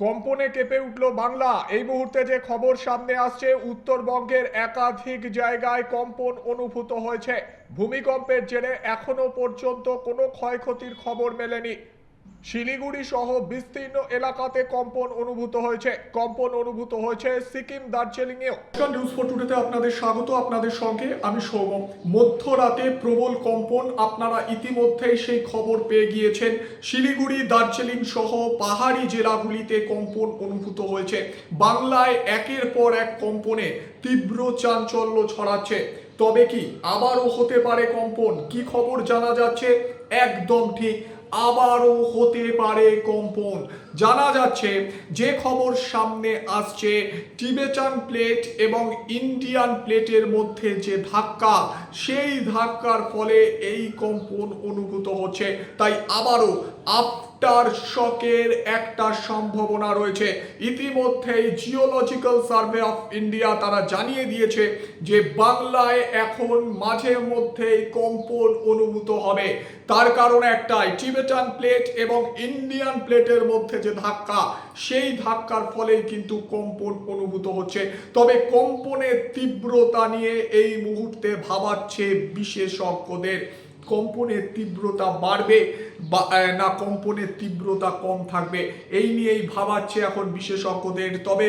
কম্পনে কেঁপে উঠল বাংলা। এই মুহূর্তে যে খবর সামনে আসছে, উত্তরবঙ্গের একাধিক জায়গায় কম্পন অনুভূত হয়েছে। ভূমিকম্পের জেরে এখনও পর্যন্ত কোনো ক্ষয়ক্ষতির খবর মেলেনি। শিলিগুড়ি সহ বিস্তীর্ণ এলাকাতে কম্পন অনুভূত হয়েছে। কম্পন অনুভূত হয়েছে সিকিম দার্জিলিংয়েও। নিউজ ফোর টুডেতে আপনাদের স্বাগত, আপনাদের সঙ্গে আমি সৌম মধ্যরাতে প্রবল কম্পন, আপনারা ইতিমধ্যেই সেই খবর পেয়ে গিয়েছেন। শিলিগুড়ি, দার্জিলিং সহ পাহাড়ি জেলাগুলিতে কম্পন অনুভূত হয়েছে। বাংলায় একের পর এক কম্পনে তীব্র চাঞ্চল্য ছড়াচ্ছে। তবে কি আবারও হতে পারে কম্পন? কি খবর জানা যাচ্ছে? একদম ঠিক। আবারও হতে পারে কম্পন। জানা যাচ্ছে, যে খবর সামনে আসছে টিবেটান প্লেট এবং ইন্ডিয়ান প্লেটের মধ্যে যে ধাক্কা, সেই ধাক্কার ফলে এই কম্পন অনুভূত হচ্ছে। তাই আবারও আফটার শকের একটা সম্ভাবনা রয়েছে। ইতিমধ্যেই জিওলজিক্যাল সার্ভে অফ ইন্ডিয়া তারা জানিয়ে দিয়েছে যে বাংলায় এখন মাঝে মধ্যেই কম্পন অনুভূত হবে। তার কারণ একটাই টিবেটান প্লেট এবং ইন্ডিয়ান প্লেটের মধ্যে যে ধাক্কা, সেই ধাক্কার ফলেই কিন্তু কম্পন অনুভূত হচ্ছে। তবে কম্পনের তীব্রতা নিয়ে এই মুহূর্তে ভাবাচ্ছে বিশেষজ্ঞদের। কম্পনের তীব্রতা বাড়বে না, কম্পনের তীব্রতা কম থাকবে, এই নিয়েই ভাবাচ্ছে এখন বিশেষজ্ঞদের। তবে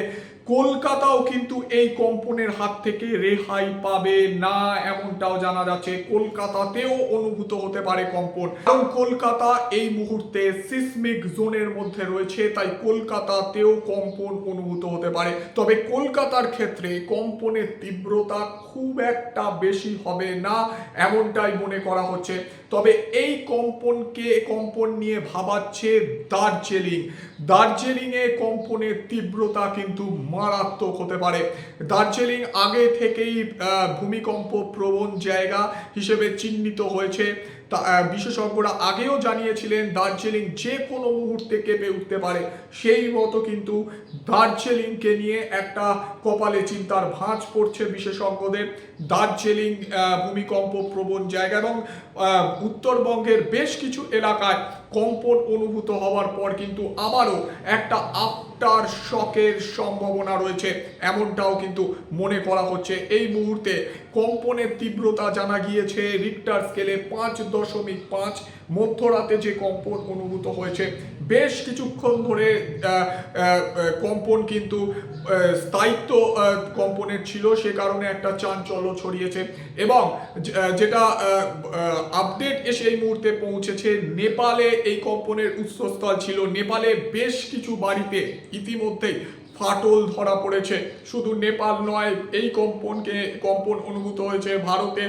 কলকাতাও কিন্তু এই কম্পনের হাত থেকে রেহাই পাবে না, এমনটাও জানা যাচ্ছে। কলকাতাতেও অনুভূত হতে পারে কম্পন। কারণ কলকাতা এই মুহূর্তে সিসমিক জোনের মধ্যে রয়েছে, তাই কলকাতাতেও কম্পন অনুভূত হতে পারে। তবে কলকাতার ক্ষেত্রে কম্পনের তীব্রতা খুব একটা বেশি হবে না, এমনটাই মনে করা হচ্ছে। তবে এই কম্পনকে কম্পন নিয়ে ভাবাচ্ছে দার্জিলিং। দার্জিলিংয়ে কম্পনের তীব্রতা কিন্তু মারাত্মক হতে পারে। দার্জিলিং আগে থেকেই ভূমিকম্প প্রবণ জায়গা হিসেবে চিহ্নিত হয়েছে। তা বিশেষজ্ঞরা আগেও জানিয়েছিলেন দার্জিলিং যে কোনো মুহূর্তে কেঁপে উঠতে পারে। সেই মতো কিন্তু দার্জিলিংকে নিয়ে একটা কপালে চিন্তার ভাঁজ পড়ছে বিশেষজ্ঞদের। দার্জিলিং ভূমিকম্প প্রবণ জায়গা এবং উত্তরবঙ্গের বেশ কিছু এলাকায় কম্পন অনুভূত হওয়ার পর কিন্তু আবারও একটা আফটার শকের সম্ভাবনা রয়েছে। এমনটাও কিন্তু মনে করা হচ্ছে। এই মুহূর্তে কম্পনের তীব্রতা জানা গিয়েছে রিক্টার স্কেলে পাঁচ দশমিক পাঁচ মধ্যরাতে যে কম্পন অনুভূত হয়েছে, বেশ কিছুক্ষণ ধরে কম্পন কিন্তু স্থায়িত্ব কম্পনের ছিল, সে কারণে একটা চাঞ্চল্য ছড়িয়েছে এবং যেটা আপডেট এসে এই মুহূর্তে পৌঁছেছে, নেপালে এই কম্পনের উৎসস্থল ছিল। নেপালে বেশ কিছু বাড়িতে ইতিমধ্যেই ফাটল ধরা পড়েছে। শুধু নেপাল নয়, এই কম্পনকে, কম্পন অনুভূত হয়েছে ভারতে।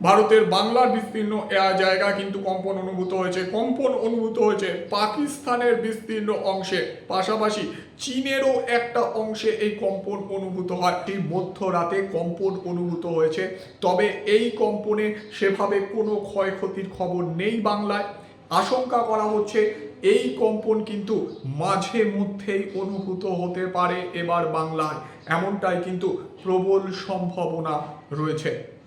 ভারতের বাংলার বিস্তীর্ণ জায়গা কিন্তু কম্পন অনুভূত হয়েছে। কম্পন অনুভূত হয়েছে পাকিস্তানের বিস্তীর্ণ অংশে। পাশাপাশি চীনেরও একটা অংশে এই কম্পন অনুভূত হয়। এই মধ্যরাতে কম্পন অনুভূত হয়েছে। তবে এই কম্পনে সেভাবে কোনো ক্ষয়ক্ষতির খবর নেই বাংলায়। আশঙ্কা করা হচ্ছে এই কম্পন কিন্তু মাঝে মধ্যেই অনুভূত হতে পারে এবার বাংলায়। এমনটাই কিন্তু প্রবল সম্ভাবনা রয়েছে।